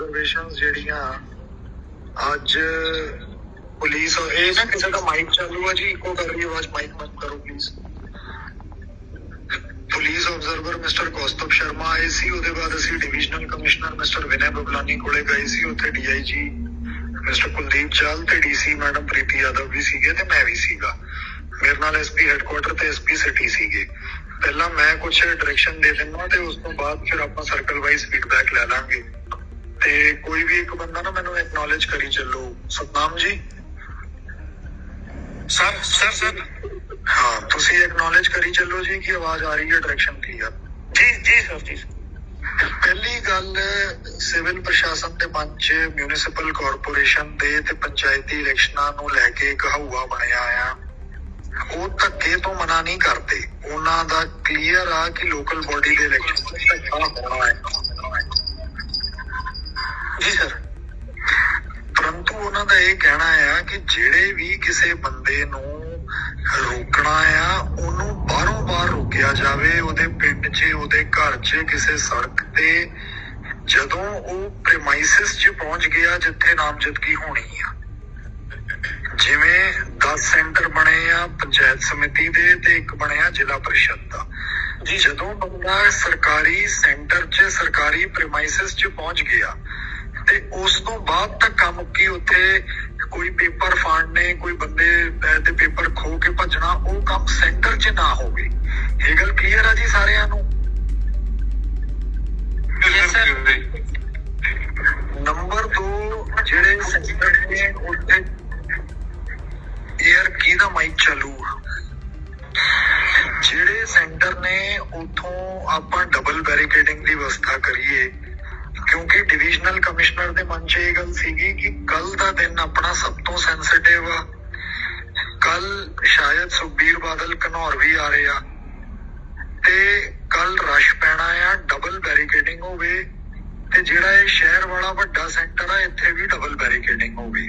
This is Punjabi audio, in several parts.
ਆਬਜ਼ਰਵੇਸ਼ਨਸ ਜਿਹੜੀਆਂ ਅੱਜ ਪੁਲਿਸ ਇਹ ਨਾ ਕਿਸੇ ਦਾ ਮਾਈਕ ਚਾਲੂ ਹੈ ਜੀ, ਇੱਕੋ ਕਰ ਰਹੀ ਆਵਾਜ਼ ਮਾਈਕ ਬੰਦ ਕਰੋ please police observer mister Kaustav Sharma ਆਏ ਸੀ, ਉਹਦੇ ਬਾਅਦ ਅਸੀਂ divisional commissioner mister Vinay Bablani ਕੋਲੇ ਗਏ ਸੀ, ਉੱਥੇ ਡੀਆਈਜੀ ਮਿਸਟਰ ਕੁਲਦੀਪ ਚਾਲ ਤੇ ਡੀਸੀ ਮੈਡਮ ਪ੍ਰੀਤੀ ਯਾਦਵ ਵੀ ਸੀਗੇ ਤੇ ਮੈਂ ਵੀ ਸੀਗਾ। ਮੇਰੇ ਨਾਲ ਐਸਪੀ ਹੈੱਡਕੁਆਟਰ ਤੇ ਐਸਪੀ ਸਿਟੀ ਸੀਗੇ। ਪਹਿਲਾਂ ਮੈਂ ਕੁਝ ਡਾਇਰੈਕਸ਼ਨ ਦੇ ਦਿੰਦਾ ਤੇ ਉਸ ਤੋਂ ਬਾਅਦ ਫਿਰ ਆਪਾਂ ਸਰਕਲ ਵਾਈਜ਼ ਫੀਡਬੈਕ ਲੈ ਲਾਂਗੇ। ਤੇ ਕੋਈ ਵੀ ਇੱਕ ਬੰਦਾ ਨਾ ਮੈਨੂੰ ਐਕਨੋਲਜ ਕਰੀ ਚੱਲੋ। Satnam ji. Sir sir sir. ਹਾਂ ਤੁਸੀਂ ਐਕਨੋਲਜ ਕਰੀ ਚੱਲੋ ਜੀ ਕਿ ਆਵਾਜ਼ ਆ ਰਹੀ ਹੈ ਡਾਇਰੈਕਸ਼ਨ ਕਲੀਅਰ ਜੀ ਜੀ ਸਰ ਜੀ ਪਹਿਲੀ ਗੱਲ ਸਿਵਲ ਪ੍ਰਸ਼ਾਸਨ ਦੇ ਮੰਚ ਮਿਊਨਿਸਪਲ ਕਾਰਪੋਰੇਸ਼ਨ ਦੇ ਤੇ ਪੰਚਾਇਤੀ ਇਲੈਕਸ਼ਨਾਂ ਨੂੰ ਲੈ ਕੇ ਇੱਕ ਹਊਆ ਬਣਿਆ ਆ। ਉਹ ਧੱਕੇ ਤੋਂ ਮਨਾ ਨਹੀਂ ਕਰਦੇ। ਉਹਨਾਂ ਦਾ ਕਲੀਅਰ ਆ ਕਿ ਲੋਕਲ ਬੋਡੀ ਦੇ ਇਲੈਕਸ਼ਨ ਧੱਕਾ ਹੋਣਾ ਹੈ। ਜੀ ਸਰ ਪਰੰਤੂ ਉਹਨਾਂ ਦਾ ਇਹ ਕਹਿਣਾ ਆ ਕਿ ਜਿਹੜੇ ਵੀ ਕਿਸੇ ਬੰਦੇ ਨੂੰ ਰੋਕਣਾ ਆ ਉਹਨੂੰ ਬਾਹਰੋਂ ਬਾਹਰ ਰੋਕਿਆ ਜਾਵੇ ਉਹਦੇ ਪਿੰਡ 'ਚ ਉਹਦੇ ਘਰ 'ਚ ਕਿਸੇ ਸੜਕ ਤੇ ਜਦੋਂ ਉਹ ਪ੍ਰੈਮਾਈਸਿਸ 'ਚ ਪਹੁੰਚ ਗਿਆ ਜਿੱਥੇ ਨਾਮਜ਼ਦਗੀ ਹੋਣੀ ਆ। ਜਿਵੇਂ 10 ਸੈਂਟਰ ਬਣੇ ਆ ਪੰਚਾਇਤ ਸਮਿਤੀ ਦੇ ਤੇ ਇੱਕ ਬਣਿਆ ਜ਼ਿਲ੍ਹਾ ਪਰਿਸ਼ਦ ਦਾ। ਜੀ। ਜਦੋਂ ਬੰਦਾ ਸਰਕਾਰੀ ਸੈਂਟਰ 'ਚ ਸਰਕਾਰੀ ਪ੍ਰੈਮਾਈਸਿਸ 'ਚ ਪਹੁੰਚ ਗਿਆ ਤੇ ਉਸ ਤੋਂ ਬਾਅਦ ਧੱਕਾ ਮੁੱਕੀ ਉੱਥੇ ਕੋਈ ਪੇਪਰ ਫਾੜਨੇ ਕੋਈ ਬੰਦੇ ਤੇ ਪੇਪਰ ਖੋ ਕੇ ਭੱਜਣਾ, ਉਹ ਕੰਮ ਸੈਂਟਰ 'ਚ ਨਾ ਹੋਵੇ। ਇਹ ਗੱਲ ਕਲੀਅਰ ਆ ਜੀ ਸਾਰੇ ਤੇ ਜਿਹੜਾ ਇਹ ਸ਼ਹਿਰ ਵਾਲਾ ਵੱਡਾ ਸੈਂਟਰ ਆ ਇੱਥੇ ਵੀ ਡਬਲ ਬੈਰੀਕੇਡਿੰਗ ਹੋਵੇ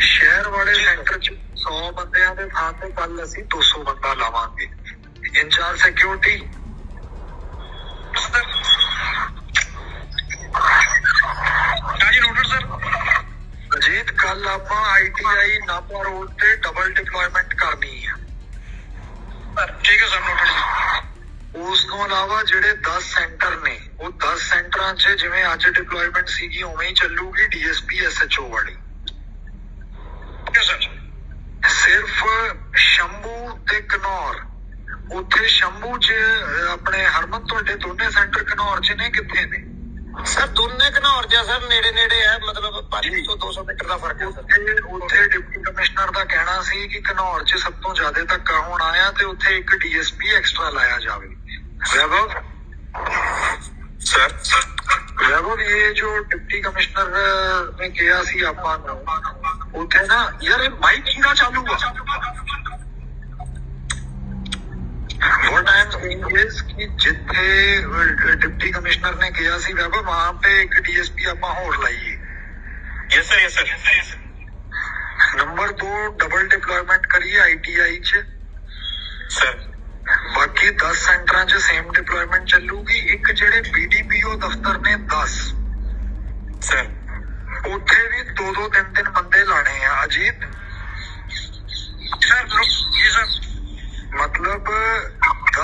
ਸ਼ਹਿਰ ਵਾਲੇ ਸੈਂਟਰ 'ਚ 100 ਬੰਦਿਆਂ ਦੇ ਥਾਂ ਤੇ ਕੱਲ ਅਸੀਂ 200 ਬੰਦਾ ਲਾਵਾਂਗੇ। ਇੰਚਾਰਜ ਸਿਕਿਉਰਿਟੀ ਹਾਂਜੀ ਨੋਟਡ ਸਰ ਅਜੀਤ ਕੱਲ ਆਪਾਂ ਆਈਟੀਆਈ ਨਾਪਾ ਰੋਡ ਤੇ ਡਬਲ ਡਿਪਲੋਇਮੈਂਟ ਕਰਨੀ ਆ। ਠੀਕ ਹੈ ਸਰ ਨੋਟਡ ਉਸ ਤੋਂ ਇਲਾਵਾ ਜਿਹੜੇ 10 ਸੈਂਟਰ ਨੇ ਉਹ 10 ਸੈਂਟਰਾਂ 'ਚ ਜਿਵੇਂ ਅੱਜ ਡਿਪਲੋਇਮੈਂਟ ਸੀਗੀ ਉਵੇਂ ਹੀ ਚੱਲੂਗੀ ਡੀਐਸਪੀ ਐਸਐਚਓ ਵਾਲੀ। ਸਿਰਫ ਸ਼ੰਭੂ ਤੇ ਕਨੌਰ। ਉੱਥੇ ਸ਼ੰਭੂ 'ਚ ਆਪਣੇ ਹਰਮਨ ਤੁਹਾਡੇ ਦੋਨੇ ਸੈਂਟਰ ਕਨੌਰ 'ਚ ਨੇ ਕਿੱਥੇ ਨੇ? ਸਰ ਦੋਨੇ ਘਨੌਰ ਜਿਹਾ ਸਰ ਨੇੜੇ ਨੇੜੇ ਹੈ ਮਤਲਬ 500 200 ਮੀਟਰ ਦਾ ਫ਼ਰਕ ਹੈ ਸਰ ਉੱਥੇ ਉੱਥੇ ਡਿਪਟੀ ਕਮਿਸ਼ਨਰ ਦਾ ਕਹਿਣਾ ਸੀ ਕਿ ਕਨੌਰ 'ਚ ਸਭ ਤੋਂ ਜ਼ਿਆਦਾ ਧੱਕਾ ਹੋਣਾ ਆ ਤੇ ਉੱਥੇ ਇੱਕ ਡੀਐਸਪੀ ਐਕਸਟਰਾ ਲਾਇਆ ਜਾਵੇ ਵੈਭਵ ਸਰ ਵੈਭਵ ਇਹ ਜੋ ਡਿਪਟੀ ਕਮਿਸ਼ਨਰ ਨੇ ਕਿਹਾ ਸੀ ਆਪਾਂ ਨੂੰ ਉੱਥੇ ਨਾ ਯਾਰ ਇਹ ਮਾਈਕ ਕਿਹਦਾ ਚਾਲੂ ਆ what I am saying is ਕਿ ਜਿੱਥੇ ਡਿਪਟੀ ਕਮਿਸ਼ਨਰ ਨੇ ਕਿਹਾ ਸੀ ਵੈਭਵ ਵਹਾਂ पे ਇੱਕ ਡੀਐਸਪੀ ਆਪਾਂ ਹੋਰ ਲਾਈਏ yes sir yes sir number 2 double deployment ਕਰੀਏ ਆਈਟੀਆਈ ਚ ਸਰ ਬਾਕੀ 10 ਸੈਂਟਰਾਂ 'ਚ ਸੇਮ ਡਿਪਲੋਇਮੈਂਟ ਚੱਲੂਗੀ ਇੱਕ ਜਿਹੜੇ ਬੀਡੀਪੀਓ ਦਫ਼ਤਰ ਨੇ 10 ਸਰ ਉੱਥੇ ਵੀ ਦੋ ਦੋ ਤਿੰਨ ਤਿੰਨ ਬੰਦੇ ਲਾਣੇ ਆ ਅਜੀਤ ਸਰ ਜੀ ਸਰ ਮਤਲਬ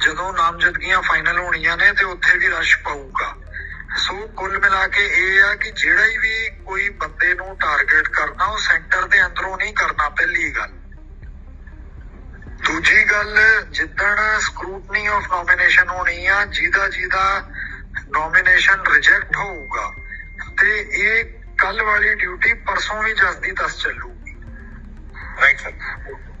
ਜਦੋਂ ਨਾਮਜ਼ਦਗੀਆਂ ਫਾਈਨਲ ਹੋਣੀਆਂ ਨੇ ਤੇ ਉੱਥੇ ਵੀ ਰਸ਼ ਪਾਊਗਾ। ਸੋ ਕੁੱਲ ਮਿਲਾ ਕੇ ਇਹ ਆ ਕਿ ਜਿਹੜਾ ਵੀ ਕੋਈ ਬੰਦੇ ਨੂੰ ਟਾਰਗੇਟ ਕਰਨਾ, ਉਹ ਸੈਂਟਰ ਦੇ ਅੰਦਰੋਂ ਨਹੀਂ ਕਰਨਾ ਪਹਿਲੀ ਗੱਲ। ਦੂਜੀ ਗੱਲ, ਜਿੱਦਣ ਸਕਰੂਟਨੀ ਆਫ ਨੋਮੀਨੇਸ਼ਨ ਹੋਣੀ ਆ, ਜਿਹਦਾ ਜਿਹਦਾ ਨੋਮੀਨੇਸ਼ਨ ਰਿਜੈਕਟ ਹੋਊਗਾ, ਤੇ ਇਹ ਕੱਲ ਵਾਲੀ ਡਿਊਟੀ ਪਰਸੋਂ ਵੀ ਜਸਦੀ ਤਸ ਚੱਲੂਗੀ। ਰਾਈਟ ਸਰ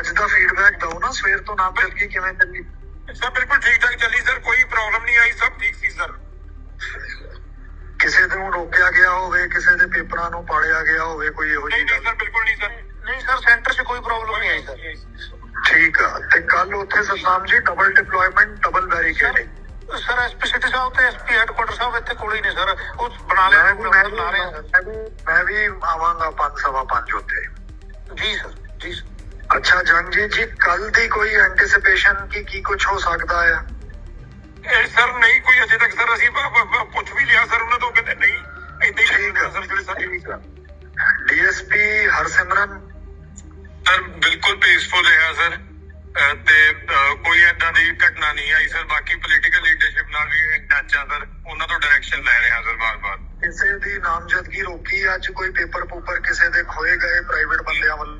ਅੱਜ ਦਾ ਫੀਡਬੈਕ ਦਿਓ ਨਾ ਸਵੇਰ ਤੋਂ ਨਾਮਜ਼ਦਗੀ ਕਿਵੇਂ ਚੱਲੀ? ਸਰ ਬਿਲਕੁਲ ਠੀਕ ਠਾਕ ਚੱਲੀ ਸਰ ਕੋਈ ਪ੍ਰੋਬਲਮ ਨਹੀਂ ਆਈ ਸਭ ਠੀਕ ਸੀ ਸਰ। ਕਿਸੇ ਦੇ ਨੂੰ ਰੋਕਿਆ ਗਿਆ ਹੋਵੇ ਕਿਸੇ ਦੇ ਪੇਪਰਾਂ ਨੂੰ ਪਾੜਿਆ ਗਿਆ ਹੋਵੇ ਕੋਈ ਇਹੋ ਨਹੀਂ ਜਿਹੀ ਨਹੀਂ ਗੱਲ ਸਰ ਬਿਲਕੁਲ ਨਹੀਂ ਸਰ। ਨਹੀਂ ਸਰ ਸੈਂਟਰ 'ਚ ਕੋਈ ਪ੍ਰੋਬਲਮ ਨਹੀਂ ਆਈ ਸਰ। ਠੀਕ ਆ ਤੇ ਕੱਲ ਉੱਥੇ Satnam ji double deployment double barricading sir SP city ਸਾਹਿਬ ਤੇ ਐਸਪੀ ਹੈਡਕੁਆਟਰ ਸਾਹਿਬ ਇੱਥੇ ਕੋਲ ਹੀ ਨੇ ਸਰ। ਉਹ ਬਣਾ ਮੈਂ ਲਿਆ ਵੀ ਮੈਂ ਵੀ ਬਣਾ ਰਹੇ ਆ ਮੈਂ ਵੀ ਮੈਂ ਵੀ ਆਵਾਂਗਾ ਪੰਜ ਸਵਾ ਪੰਜ ਉੱਥੇ। ਜੀ ਸਰ ਜੀ ਸਰ। ਅੱਛਾ ਜੰਗਜੀਤ ਜੀ ਕੱਲ ਦੀ ਕੋਈ ਐਂਟੀਸਿਪੇਸ਼ਨ ਕਿ ਕੀ ਕੁਝ ਹੋ ਸਕਦਾ ਹੈ ਇਹ ਸਰ ਨਹੀਂ ਕੋਈ ਅਜੇ ਤੱਕ ਸਰ ਅਸੀਂ ਪ- ਪ- ਪ- ਪੁੱਛ ਵੀ ਲਿਆ ਸਰ ਉਹਨਾਂ ਤੋਂ ਕਹਿੰਦੇ ਨਹੀਂ ਏਦਾਂ ਹੀ ਠੀਕ ਆ ਸਰ ਜਿਹੜੇ ਸਾਡੇ ਠੀਕ ਆ ਡੀਐਸਪੀ ਹਰਸਿਮਰਨ ਸਰ ਬਿਲਕੁਲ ਪੀਸਫੁਲ ਰਿਹਾ ਸਰ ਅਹ ਤੇ ਅਹ ਕੋਈ ਏਦਾਂ ਦੀ ਘਟਨਾ ਨਹੀਂ ਆਈ ਸਰ ਬਾਕੀ ਪੋਲੀਟੀਕਲ ਲੀਡਰਸ਼ਿਪ ਨਾਲ ਵੀ ਟੱਚ ਆ ਸਰ ਉਹਨਾਂ ਤੋਂ ਡਾਇਰੈਕਸ਼ਨ ਲੈ ਰਹੇ ਹਾਂ ਸਰ ਬਾਰ-ਬਾਰ ਕਿਸੇ ਦੀ ਨਾਮਜ਼ਦਗੀ ਰੋਕੀ ਅੱਜ ਕੋਈ ਪੇਪਰ ਪੂਪਰ ਕਿਸੇ ਦੇ ਖੋਏ ਗਏ ਪ੍ਰਾਈਵੇਟ ਬੰਦਿਆਂ ਵੱਲ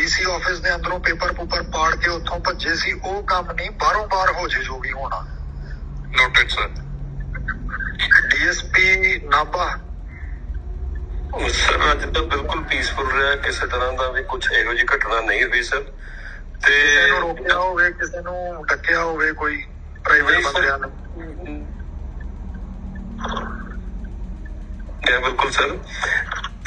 ਡੀਸੀ ਆਫਿਸ ਦੇ ਅੰਦਰੋਂ ਪੇਪਰ ਪੂਪਰ ਪਾੜ ਕੇ ਉੱਥੋਂ ਭੱਜੇ ਸੀ ਉਹ ਕੰਮ ਨਹੀਂ ਬਾਹਰੋਂ ਬਾਹਰ ਹੋ ਜੇ ਜੋ ਵੀ ਹੋਣਾ। Noted sir DSP Nabha. Sir ਅੱਜ ਤਾਂ ਬਿਲਕੁਲ ਪੀਸਫੁਲ ਰਿਹਾ ਕਿਸੇ ਤਰ੍ਹਾਂ ਦਾ ਵੀ ਕੁਝ ਇਹੋ ਜਿਹੀ ਘਟਨਾ ਨਹੀਂ ਹੋਈ ਸਰ ਤੇ ਕਿਸੇ ਨੂੰ ਰੋਕਿਆ ਹੋਵੇ ਕਿਸੇ ਨੂੰ ਡੱਕਿਆ ਹੋਵੇ ਕੋਈ ਪ੍ਰਾਈਵੇਟ। ਬੰਦਿਆਂ ਨੇ। ਬਿਲਕੁਲ ਸਰ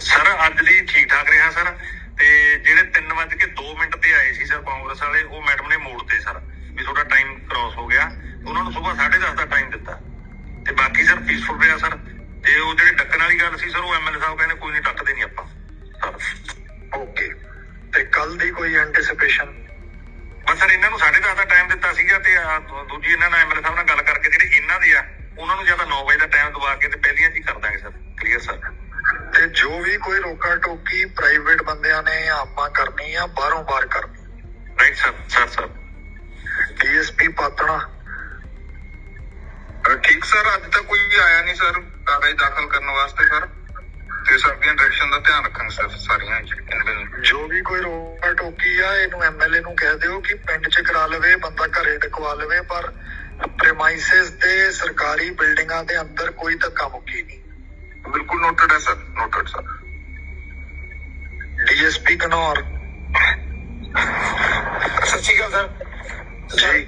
Sir ਅੱਜ ਲਈ ਠੀਕ ਠਾਕ ਰਿਹਾ ਸਰ? ਤੇ ਜਿਹੜੇ 3 ਵਜੇ ਕੇ 2 ਮਿੰਟ ਤੇ ਆਏ ਸੀ ਸਰ ਕਾਂਗਰਸ ਵਾਲੇ ਉਹ ਮੈਡਮ ਨੇ ਮੋੜਤੇ ਸਰ। ਵੀ ਤੁਹਾਡਾ ਟਾਈਮ ਕ੍ਰਾਸ ਹੋ ਗਿਆ। ਉਹਨਾਂ ਨੂੰ ਸਵੇਰ 10:30 ਦਾ ਟਾਈਮ ਦਿੱਤਾ। ਤੇ ਬਾਕੀ ਸਰ ਪੀਸਫੁਲ ਰਿਹਾ ਸਰ। ਤੇ ਉਹ ਜਿਹੜੀ ਡੱਕਣ ਵਾਲੀ ਗੱਲ ਸੀ ਸਰ ਉਹ ਐਮਐਲਏ ਸਾਹਿਬ ਕਹਿੰਦੇ ਕੋਈ ਨਹੀਂ ਡੱਕਦੇ ਨਹੀਂ ਆਪਾਂ ਓਕੇ। ਤੇ ਕੱਲ ਦੀ ਕੋਈ ਐਂਟੀਸਿਪੇਸ਼ਨ ਬਸ ਸਰ ਇਹਨਾਂ ਨੂੰ 10:30 ਦਾ ਟਾਈਮ ਦਿੱਤਾ ਸੀਗਾ ਤੇ ਦੂਜੀ ਇਹਨਾਂ ਨਾਲ ਐਮਐਲਏ ਸਾਹਿਬ ਨਾਲ ਗੱਲ ਕਰਕੇ ਜਿਹੜੇ ਇਹਨਾਂ ਦੇ ਆ ਉਹਨਾਂ ਨੂੰ ਜ਼ਿਆਦਾ 9 ਵਜੇ ਦਾ ਟਾਈਮ ਦਵਾ ਕੇ ਤੇ ਪਹਿਲੀਆਂ ਚ ਹੀ ਕਰ ਦਾਂਗੇ ਸਰ। ਕਲੀਅਰ ਸਰ ਤੇ ਜੋ ਵੀ ਕੋਈ ਰੋਕਾ ਟੋਕੀ ਪ੍ਰਾਈਵੇਟ ਬੰਦਿਆਂ ਨੇ ਆਪਾਂ ਕਰਨੀ ਆ ਬਾਹਰੋਂ ਬਾਹਰ ਕਰਨੀ। Right sir sir sir. DSP Patran. ਠੀਕ ਸਰ ਅੱਜ ਤੱਕ ਕੋਈ ਆਇਆ ਨਹੀਂ ਸਰ ਕਾਗਜ਼ ਦਾਖਲ ਕਰਨ ਵਾਸਤੇ ਸਰ। ਤੇ ਸਰ ਦੀਆਂ ਡਾਇਰੈਕਸ਼ਨ ਦਾ ਧਿਆਨ ਰੱਖਾਂਗੇ ਸਰ ਸਾਰੀਆਂ ਜੋ ਵੀ ਕੋਈ ਰੋਕਾ ਟੋਕੀ ਆ ਇਹਨੂੰ ਐਮਐਲਏ ਨੂੰ ਕਹਿ ਦਿਓ ਕਿ ਪਿੰਡ 'ਚ ਕਰਾ ਲਵੇ ਬੰਦਾ ਘਰੇ ਟਕਵਾ ਲਵੇ ਪਰ ਪ੍ਰੈਮਾਈਸਿਸ ਤੇ ਸਰਕਾਰੀ ਬਿਲਡਿੰਗਾਂ ਦੇ ਅੰਦਰ ਕੋਈ ਧੱਕਾ ਮੁੱਕੀ ਨਹੀਂ। ਬਿਲਕੁਲ ਨੋਟਡ ਹੈ ਸਰ ਨੋਟਡ ਸਰ ਡੀਐਸਪੀ ਕਨੌਰ ਸਤਿ ਸ਼੍ਰੀ ਅਕਾਲ ਸਰ ਜੀ।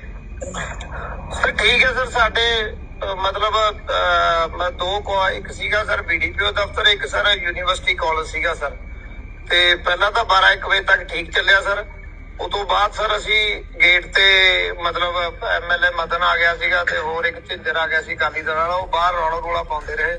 ਸਰ ਠੀਕ ਹੈ ਸਰ ਸਾਡੇ ਮਤਲਬ ਦੋ ਕੋ ਇੱਕ ਸੀਗਾ ਸਰ ਬੀਡੀਪੀਓ ਦਫ਼ਤਰ ਇੱਕ ਸਰ ਯੂਨੀਵਰਸਿਟੀ ਕਾਲਜ ਸੀਗਾ ਸਰ ਤੇ ਪਹਿਲਾਂ ਤਾਂ 12 1 ਵਜੇ ਤੱਕ ਠੀਕ ਚੱਲਿਆ ਸਰ ਉਸ ਤੋਂ ਬਾਅਦ ਸਰ ਅਸੀਂ ਗੇਟ ਤੇ ਮਤਲਬ ਐਮਐਲਏ ਮਦਨ ਆ ਗਿਆ ਸੀਗਾ ਤੇ ਹੋਰ ਇੱਕ ਝਿੰਜਰ ਆ ਗਿਆ ਸੀ ਕਾਲੀ ਦਲ ਵਾਲਾ ਉਹ ਬਾਹਰ ਰੌਲਾ ਰੌਲਾ ਪਾਉਂਦੇ ਰਹੇ।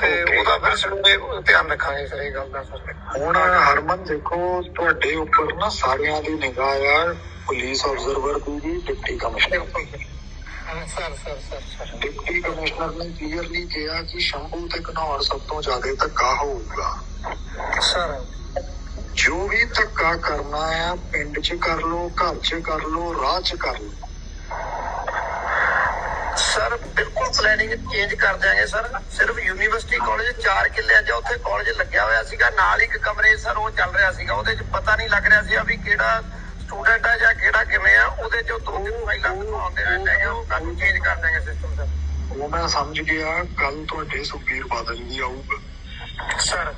ਤੇ. ਉਹਦਾ ਫਿਰ ਸਵੇਰੇ ਧਿਆਨ ਰੱਖਾਂਗੇ ਸਰ ਇਹ ਗੱਲ ਦਾ ਸਰ ਹੁਣ ਹਰਮਨ ਦੇਖੋ ਤੁਹਾਡੇ ਉੱਪਰ ਨਾ ਸਾਰਿਆਂ ਦੀ ਨਿਗਾਹ ਆ ਪੁਲਿਸ ਆਬਜ਼ਰਵਰ ਦੀ ਵੀ deputy commissioner. Sir sir sir sir deputy commissioner ਨੇ ਕਲੀਅਰਲੀ ਕਿਹਾ ਕਿ ਸ਼ੰਭੂ ਤੇ ਘਨੌਰ ਸਭ ਤੋਂ ਜ਼ਿਆਦਾ ਧੱਕਾ ਹੋਊਗਾ ਸਰ ਜੋ ਵੀ ਧੱਕਾ ਕਰਨਾ ਆ ਪਿੰਡ 'ਚ ਕਰ ਲੋ ਘਰ 'ਚ ਕਰ ਲੋ ਰਾਹ 'ਚ ਕਰ ਲੋ ਸਰ ਬਿਲਕੁਲ ਪਲੈਨਿੰਗ ਚੇਂਜ ਕਰ ਦਿਆਂਗੇ ਸਰ। ਸਿਰਫ ਯੂਨੀਵਰਸਿਟੀ ਕਾਲਜ 4 ਕਿੱਲਿਆਂ 'ਚ ਉੱਥੇ ਕਾਲਜ ਲੱਗਿਆ ਹੋਇਆ ਸੀਗਾ ਨਾਲ ਇੱਕ ਕਮਰੇ ਸਰ ਉਹ ਚੱਲ ਰਿਹਾ ਸੀਗਾ। ਉਹਦੇ 'ਚ ਪਤਾ ਨਹੀਂ ਲੱਗ ਰਿਹਾ ਸੀ ਵੀ ਕਿਹੜਾ ਸਟੂਡੈਂਟ ਆ ਜਾਂ ਕਿਹੜਾ ਕਿਵੇਂ ਆ। ਉਹਦੇ 'ਚ ਦੋ ਤਿੰਨ ਫਾਈਲਾਂ ਦਿਖਾਉਂਦੇ ਰਹਿੰਦੇ ਹੈਗੇ ਉਹ ਕੱਲ ਚੇਂਜ ਕਰ ਦਿਆਂਗੇ ਸਿਸਟਮ ਸਰ। ਉਹ ਮੈਂ ਸਮਝ ਗਿਆ ਕੱਲ ਤੁਹਾਡੇ ਸੁਖਬੀਰ ਬਾਦਲ ਵੀ ਆਊਗਾ। ਸਰ।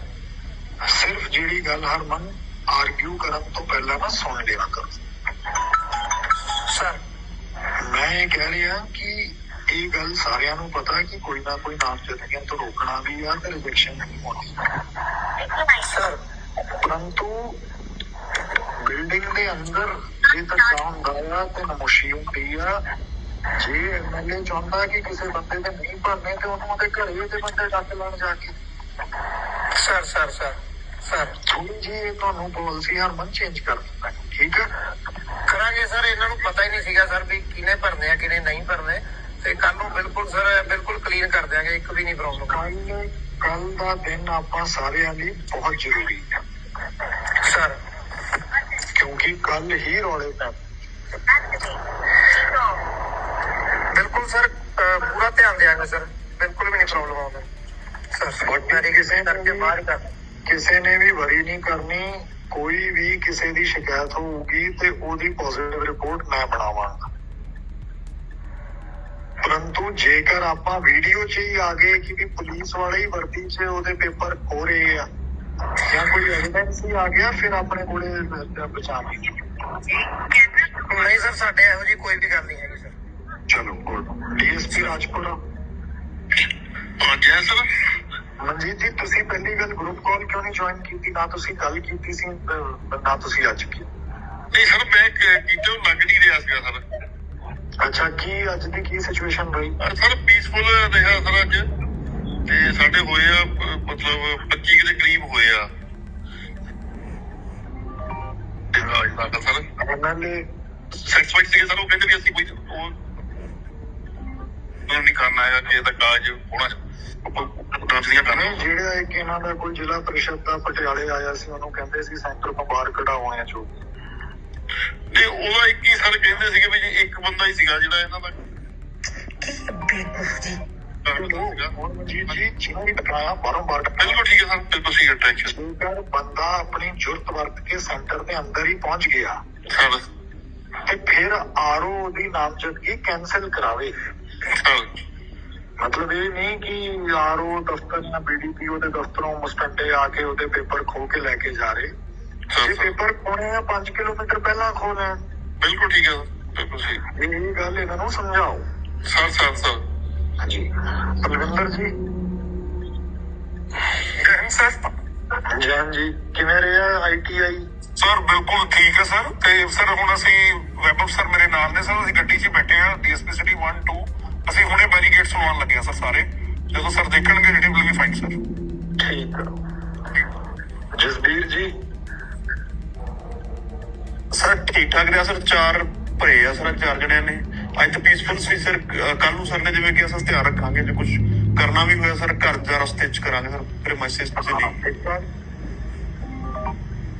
ਸਿਰਫ ਜਿਹੜੀ ਗੱਲ ਹਰਮਨ ਆਰਗਿਊ ਕਰਨ ਤੋਂ ਪਹਿਲਾਂ ਨਾ ਸੁਣ ਲਿਆ ਕਰੋ। ਸਰ। ਮੈਂ ਕਹਿ ਰਿਹਾ ਕਿ ਇਹ ਗੱਲ ਸਾਰਿਆਂ ਨੂੰ ਪਤਾ ਕਿ ਕੋਈ ਨਾ ਕੋਈ ਨਾਮਜ਼ਦਗੀਆਂ ਤੋਂ ਰੋਕਣਾ ਵੀ ਆ ਤੇ ਰਿਜੈਕਸ਼ਨ ਨਹੀਂ ਹੋਣੀ ਸਰ ਪਰੰਤੂ ਬਿਲਡਿੰਗ ਦੇ ਅੰਦਰ ਜੇ ਧੱਕਾ ਹੁੰਦਾ ਆ ਤੇ ਨਮੋਸ਼ੀ ਹੁੰਦੀ ਆ ਜੇ ਐਮਐਲਏ ਚਾਹੁੰਦਾ ਕਿ ਕਿਸੇ ਬੰਦੇ ਦੇ ਨਹੀਂ ਭਰਨੇ ਤੇ ਉਹਨੂੰ ਉਹਦੇ ਘਰੇ ਤੇ ਬੰਦੇ ਡੱਕ ਲੈਣ ਜਾ ਕੇ। ਸਰ ਸਰ ਸਰ ਸਰ ਥੋੜੀ ਜੀ ਤੁਹਾਨੂੰ ਪਾਲਿਸੀ ਹਰਮਨ ਚੇਂਜ ਕਰ ਦਿੱਤਾ ਠੀਕ ਹੈ ਕਰਾਂਗੇ ਸਰ ਇਹਨਾਂ ਨੂੰ ਪਤਾ ਹੀ ਨਹੀਂ ਸੀਗਾ ਸਰ ਵੀ ਕਿਹਨੇ ਭਰਨੇ ਆ ਕਿਹਨੇ ਨਹੀਂ ਭਰਨੇ। ਤੇ ਕੱਲ ਨੂੰ ਬਿਲਕੁਲ ਸਰ ਬਿਲਕੁਲ ਕਲੀਅਰ ਕਰ ਦਿਆਂਗੇ ਇੱਕ ਵੀ ਨਹੀਂ ਪ੍ਰੋਬਲਮ ਕੱਲ ਕੱਲ ਦਾ ਦਿਨ ਆਪਾਂ ਸਾਰਿਆਂ ਲਈ ਬਹੁਤ ਜ਼ਰੂਰੀ ਹੈ। ਸਰ। ਕਿਉਂਕਿ ਕੱਲ ਹੀ ਰੌਲੇ ਪੈ ਬਿਲਕੁਲ ਸਰ ਪੂਰਾ ਧਿਆਨ ਦਿਆਂਗੇ ਸਰ। ਬਿਲਕੁਲ ਵੀ ਨਹੀਂ ਪ੍ਰੋਬਲਮ ਆਉਂਦਾ। ਸਰ ਮੇਰੀ ਕਿਸੇ ਕਰਕੇ ਬਾਹਰ ਕਰ ਕਿਸੇ ਨੇ ਵੀ ਵਰੀ ਨਹੀਂ ਕਰਨੀ ਕੋਈ ਵੀ ਕਿਸੇ ਦੀ ਸ਼ਿਕਾਇਤ ਹੋਊਗੀ ਤੇ ਉਹਦੀ ਪੋਜ਼ਿਟਿਵ ਰਿਪੋਰਟ ਮੈਂ ਬਣਾਵਾਂਗਾ। ਪਰੰਤੂ ਜੇਕਰ ਆਪਾਂ ਵੀਡੀਓ 'ਚ ਹੀ ਆ ਗਏ ਕਿ ਵੀ ਪੁਲਿਸ ਵਾਲੇ ਹੀ ਵਰਦੀ 'ਚ ਉਹਦੇ ਪੇਪਰ ਖੋ ਰਹੇ ਆ ਜਾਂ ਕੋਈ ਐਵੀਡੈਂਸ ਹੀ ਆ ਗਿਆ ਫਿਰ ਆਪਣੇ ਕੋਲੇ ਬਚਾ ਨਹੀਂ ਨਹੀਂ ਸਰ ਸਾਡੇ ਇਹੋ ਜੀ ਕੋਈ ਵੀ ਗੱਲ ਨਹੀਂ ਹੈਗੀ ਸਰ ਚਲੋ ਗੁੱਡ ਡੀਐਸਪੀ ਰਾਜਪੁਰਾ ਜੈ ਸਰ ਮਨਜੀਤ ਜੀ ਤੁਸੀਂ ਪਹਿਲੀ ਗੱਲ ਗਰੁੱਪ ਕਾਲ ਕਿਉਂ ਨਹੀਂ ਜੁਆਇਨ ਕੀਤੀ ਨਾ ਤੁਸੀਂ ਕੱਲ ਕੀਤੀ ਸੀ ਅਹ, ਨਾ ਤੁਸੀਂ ਅੱਜ ਕੀਤੀ ਨਹੀਂ ਸਰ ਮੈਂ ਕ- ਕਿਤੇ ਉਹ ਲੱਗ ਨਹੀਂ ਰਿਹਾ ਸੀਗਾ ਸਰ ਅੱਛਾ ਕੀ ਅੱਜ ਦੀ ਕੀ ਸਿਚੁਏਸ਼ਨ ਰਹੀ? ਸਰ ਪੀਸਫੁਲ ਰਿਹਾ ਸਰ ਅੱਜ। ਤੇ ਸਾਡੇ ਹੋਏ ਆ ਮਤਲਬ 25 ਦੇ ਕਰੀਬ ਹੋਏ ਆ। ਤੇ ਅੱਜ ਤੱਕ ਸਰ। ਐਮਐਲਏ ਸੈਟੀਸਫਾਈਡ ਸੀਗੇ ਸਰ ਉਹ ਕਹਿੰਦੇ ਵੀ ਅਸੀਂ ਕੋਈ ਉਹ ਉਹ ਨਹੀਂ ਕਰਨਾ ਹੈਗਾ ਕਿ ਇਹਦਾ ਕਾਜ ਹੋਣਾ ਟ੍ਰਾਂਸਲੀਆਂ ਕਰਨਾ। ਨਹੀਂ ਜਿਹੜਾ ਇੱਕ ਇਹਨਾਂ ਦਾ ਕੋਈ ਜ਼ਿਲ੍ਹਾ ਪ੍ਰੀਸ਼ਦ ਦਾ ਪਟਿਆਲੇ ਆਇਆ ਸੀ ਉਹਨੂੰ ਕਹਿੰਦੇ ਸੀ ਸੈਂਟਰ ਤੋਂ ਬਾਹਰ ਕਢਾਉਣੇ ਆ ਚੋ ਤੇ ਉਹਦਾ ਇੱਕ ਹੀ ਸਰ ਕਹਿੰਦੇ ਸੀਗੇ ਵੀ ਜੀ ਇੱਕ ਬੰਦਾ ਹੀ ਸੀਗਾ ਜਿਹੜਾ ਇਹਨਾਂ ਦਾ। ਬਿਲਕੁਲ ਠੀਕ ਹੈ ਸਰ ਬਿਲਕੁਲ ਸਹੀ ਟੈਨਸ਼ਨ ਜੇਕਰ ਬੰਦਾ ਆਪਣੀ ਜੁਰਤ ਵਰਤ ਕੇ ਸੈਂਟਰ ਦੇ ਅੰਦਰ ਹੀ ਪਹੁੰਚ ਗਿਆ ਸਰ। ਤੇ ਫਿਰ ਆਰਓ ਦੀ ਨਾਮਜ਼ਦਗੀ ਕੈਨਸਲ ਕਰਾਵੇ। ਸਰ। ਮਤਲਬ ਇਹ ਨਹੀਂ ਕਿ ਆਰਓ ਦਫ਼ਤਰ ਜਾਂ ਬੀਡੀਪੀਓ ਦੇ ਦਫ਼ਤਰੋਂ ਮੁਸਟੰਡੇ ਆ ਕੇ ਉਹਦੇ ਪੇਪਰ ਖੋ ਕੇ ਲੈ ਕੇ ਜਾ ਰਹੇ। ਸਰ ਪੇਪਰ ਖੋਣੇ ਆ 5 ਕਿਲੋਮੀਟਰ ਪਹਿਲਾਂ ਖੋ ਲੈਣ ਬਿਲਕੁਲ ਠੀਕ ਹੈ ਸਰ ਬਿਲਕੁਲ ਸਹੀ ਇਹ ਗੱਲ ਇਹਨਾਂ ਨੂੰ ਸਮਝਾਓ। Sir sir sir. ਹਾਂਜੀ। ਬਲਵਿੰਦਰ ਜੀ। ਸਰ। ਜੈਨ ਜੀ ਕਿਵੇਂ ਰਿਹਾ ਆਈਟੀਆਈ ਸਰ ਬਿਲਕੁਲ ਠੀਕ ਹੈ ਸਰ। ਤੇ ਸਰ ਹੁਣ ਅਸੀਂ ਵੈਬ ਸਰ ਮੇਰੇ ਨਾਲ ਨੇ ਸਰ। ਅਸੀਂ ਗੱਡੀ 'ਚ ਬੈਠੇ ਆ ਡੀਐਸਪੀ ਸਿਟੀ 1 2 ਅਸੀਂ ਹੁਣੇ ਬੈਰੀਗੇਡਸ ਲਵਾਉਣ ਲੱਗੇ ਆ ਸਰ ਸਾਰੇ। ਜਦੋਂ ਸਰ ਦੇਖਣਗੇ ਵਿਲ ਬੀ ਫਾਈਨ ਸਰ। ਠੀਕ ਜਸਬੀਰ ਜੀ। ਸਰ ਠੀਕ ਠਾਕ ਰਿਹਾ ਸਰ ਚਾਰ ਭਰੇ ਆ ਸਰ ਚਾਰ ਜਣਿਆਂ ਨੇ। ਅੱਜ ਤਾਂ ਪੀਸਫੁਲ ਸੀ ਸਰ ਕੱਲ ਨੂੰ ਸਰ ਨੇ ਜਿਵੇਂ ਕਿ ਅਸਾਂ ਧਿਆਨ ਰੱਖਾਂਗੇ ਜੇ ਕੁਝ ਕਰਨਾ ਵੀ ਹੋਇਆ ਸਰ ਘਰ ਦਾ ਰਸਤੇ 'ਚ ਕਰਾਂਗੇ ਸਰ ਪ੍ਰੈਮਾਈਸਿਸ ਤੇ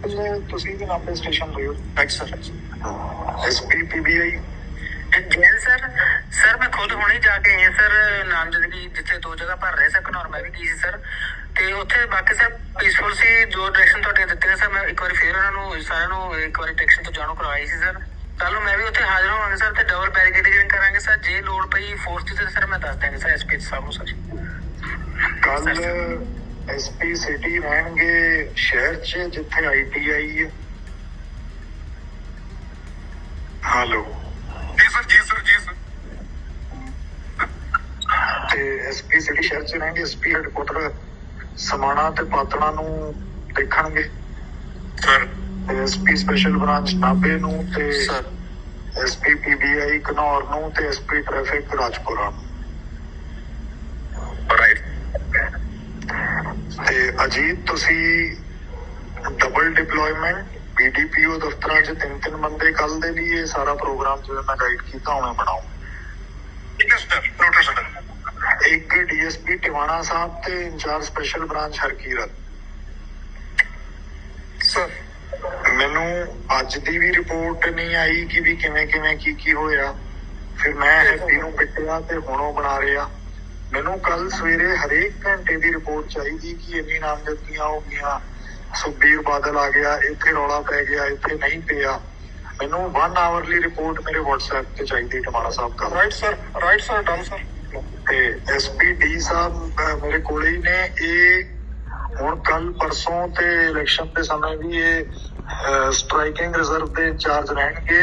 ਨਹੀਂ ਤੁਸੀਂ- ਵੀ ਨਾਪੇ ਸਟੇਸ਼ਨ ਰਹੇ ਹੋ? Thank sir SP PBI Jain sir sir ਮੈਂ ਖੁਦ ਹੁਣੇ ਜਾ ਕੇ ਆਇਆ ਸਰ ਨਾਮਜ਼ਦਗੀ ਜਿੱਥੇ ਦੋ ਜਗ੍ਹਾ ਭਰ ਰਹੇ ਸੀ ਘਨੌਰ ਮੈਂ ਵੀ ਗਈ ਸੀ ਸਰ। ਤੇ ਉੱਥੇ ਬਾਕੀ ਸਰ ਪੀਸਫੁਲ ਸੀ ਜੋ ਡਾਇਰੈਕਸ਼ਨ ਤੁਹਾਡੇ ਦਿੱਤੇ ਸਰ ਮੈਂ ਇੱਕ ਵਾਰੀ ਫੇਰ ਉਹਨਾਂ ਨੂੰ ਸਾਰਿਆਂ ਨੂੰ ਇੱਕ ਵਾਰੀ ਡਾਇਰੈਕਸ਼ਨ ਤੋਂ ਜਾਣੂ ਕਰਵਾਈ ਸੀ ਸਰ। ਕੱਲ ਨੂੰ ਮੈਂ ਵੀ ਉੱਥੇ ਹਾਜ਼ਰ ਹੋਵਾਂਗਾ ਸਰ ਤੇ ਡਬਲ ਬੈਰੀਕੇਡਿੰਗ ਕਰਾਂਗੇ ਸਰ। ਜੇ ਲੋੜ ਪਈ ਫੋਰਸ ਤੇ ਸਰ ਮੈਂ ਦੱਸ ਦਾਂਗਾ ਸਰ ਐਸਪੀ ਸਾਹਿਬ ਨੂੰ ਸਰ। ਕੱਲ ਐਸਪੀ ਸਿਟੀ ਰਹਿਣਗੇ ਸ਼ਹਿਰ 'ਚ ਜਿੱਥੇ ਆਈਟੀਆਈ ਹੈ। ਹੈਲੋ ਜੀ ਸਰ ਜੀ ਸਰ ਜੀ ਸਰ। ਤੇ ਐਸਪੀ ਸਿਟੀ ਸ਼ਹਿਰ 'ਚ ਰਹਿਣਗੇ ਐਸਪੀ ਹੈਡਕੁਆਟਰ ਸਮਾਣਾ ਤੇ ਪਾਤਣਾ ਨੂੰ ਦੇਖਣਗੇ। ਸਰ। ਐਸਪੀ ਸਪੈਸ਼ਲ ਬ੍ਰਾਂਚ ਨਾਭੇ ਨੂੰ ਤੇ ਸਰ। ਐਸਪੀ ਪੀਬੀਆਈ ਘਨੌਰ ਨੂੰ ਤੇ ਐਸਪੀ ਟ੍ਰੈਫਿਕ ਰਾਜਪੁਰਾ ਨੂੰ। ਰਾਈਟ ਤੇ ਅਜੀਤ ਤੁਸੀਂ ਡਬਲ ਡਿਪਲੋਇਮੈਂਟ ਬੀਡੀਪੀਓ ਦਫ਼ਤਰਾਂ 'ਚ ਤਿੰਨ ਤਿੰਨ ਬੰਦੇ ਕੱਲ ਦੇ ਲਈ ਇਹ ਸਾਰਾ ਪ੍ਰੋਗਰਾਮ ਜਿਵੇਂ ਮੈਂ ਗਾਈਡ ਕੀਤਾ ਉਵੇਂ ਬਣਾਓ। ਠੀਕ ਹੈ ਸਰ ਨੋਟਿਸ ਇੱਕ ਡੀਐਸਪੀ ਟਿਵਾਣਾ ਸਾਹਿਬ ਤੇ incharge special branch Harkirat. Sir. ਮੈਨੂੰ ਅੱਜ ਦੀ ਵੀ ਰਿਪੋਰਟ ਨਹੀਂ ਆਈ ਕਿ ਵੀ ਕਿਵੇਂ ਕਿਵੇਂ ਕੀ ਕੀ ਹੋਇਆ। ਫਿਰ ਮੈਂ ਹੈਪੀ ਨੂੰ ਪਿੱਟਿਆ ਤੇ ਹੁਣ ਉਹ ਬਣਾ ਰਿਹਾ। ਮੈਨੂੰ ਕੱਲ ਸਵੇਰੇ ਹਰੇਕ ਘੰਟੇ ਦੀ ਰਿਪੋਰਟ ਚਾਹੀਦੀ ਕਿ ਇੰਨੀ ਨਾਮਜ਼ਦਗੀਆਂ ਹੋ ਗਈਆਂ। ਸੁਖਬੀਰ ਬਾਦਲ ਆ ਗਿਆ ਇੱਥੇ ਰੌਲਾ ਪੈ ਗਿਆ ਇੱਥੇ ਨਹੀਂ ਪਿਆ। ਮੈਨੂੰ 1 ਆਵਰਲੀ ਰਿਪੋਰਟ ਮੇਰੇ WhatsApp ਤੇ ਚਾਹੀਦੀ ਟਮਾਣਾ ਸਾਹਿਬ ਦਾ right sir right sir done sir ਤੇ ਐਸਪੀਡੀ ਸਾਹਿਬ ਮੇਰੇ ਕੋਲੇ ਹੀ ਨੇ। ਇਹ ਹੁਣ ਕੱਲ ਪਰਸੋਂ ਤੇ ਇਲੈਕਸ਼ਨ ਦੇ ਸਮੇਂ ਵੀ ਇਹ ਸਟ੍ਰਾਈਕਿੰਗ ਰਿਜ਼ਰਵ ਦੇ ਇੰਚਾਰਜ ਰਹਿਣਗੇ।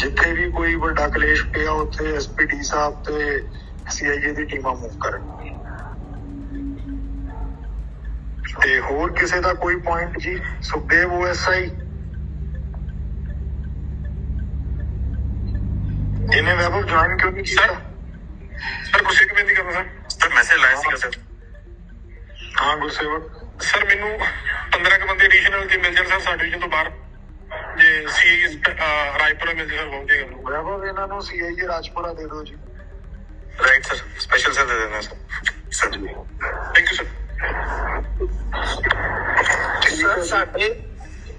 ਜਿੱਥੇ ਵੀ ਕੋਈ ਵੱਡਾ ਕਲੇਸ਼ ਪਿਆ, ਉੱਥੇ ਐਸਪੀਡੀ ਸਾਹਿਬ ਤੇ ਸੀਆਈਏ ਦੀ ਟੀਮਾਂ ਮੂਵ ਕਰਨਗੀਆਂ। ਤੇ ਹੋਰ ਕਿਸੇ ਦਾ ਕੋਈ ਪੁਆਇੰਟ ਜੀ? ਸੁਖਦੇਵ ਓਐਸਆਈ ਇਹਨੇ ਵੈਬ ਜੁਆਇਨ ਕਿਉਂ ਨਹੀਂ ਕੀਤਾ? ਸਰ ਕੁਛ ਇੱਕ ਬੇਨਤੀ ਕਰਨਾ ਸਰ ਸਰ ਮੈਸੇਜ ਲਾਇਆ ਸੀਗਾ ਸਰ। ਹਾਂ ਗੁਰਸੇਵਕ ਸਰ ਮੈਨੂੰ 15 ਕ ਬੰਦੇ ਐਡੀਸ਼ਨਲ ਜੇ ਮਿਲ ਜਾਣ ਸਰ ਸਾਡੇ ਤੋਂ ਬਾਹਰ। ਜੇ ਸੀ ਰਾਇਪੁਰਾ ਮਿਲ ਜਾਣ ਸਰ ਹੋ ਜਾਏਗਾ ਵੈਭਵ ਇਹਨਾਂ ਨੂੰ ਸੀਆਈਏ ਰਾਜਪੁਰਾ ਦੇ ਦਿਓ ਜੀ। ਰਾਈਟ ਸਰ ਸਪੈਸ਼ਲ ਸਰ ਦੇ ਦੇਣਾ sir sir thank you sir sir ਸਾਡੇ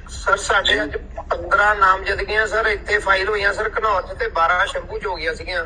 ਸਰ ਸਾਡੇ ਅੱਜ 15 ਨਾਮਜ਼ਦਗੀਆਂ ਸਰ ਇੱਥੇ ਫਾਈਲ ਹੋਈਆਂ ਸਰ ਘਨੌਰ 'ਚ ਤੇ 12 ਸ਼ੰਭੂ 'ਚ ਹੋ ਗਈਆਂ ਸੀਗੀਆਂ।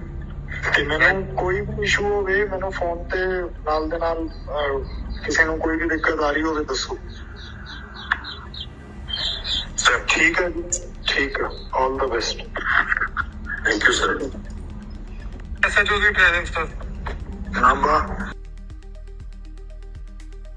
ਤੇ ਮੈਨੂੰ ਕੋਈ ਵੀ ਇਸ਼ੂ ਹੋਵੇ ਮੈਨੂੰ ਫੋਨ ਤੇ ਨਾਲ ਦੇ ਨਾਲ ਅਹ, ਕਿਸੇ ਨੂੰ ਕੋਈ ਵੀ ਦਿੱਕਤ ਆ ਰਹੀ ਹੋਵੇ ਦੱਸੋ। ਸਰ ਠੀਕ ਹੈ ਜੀ ਠੀਕ ਹੈ all the best thank you sir SHO the presence sir ਨਾਂਬਾ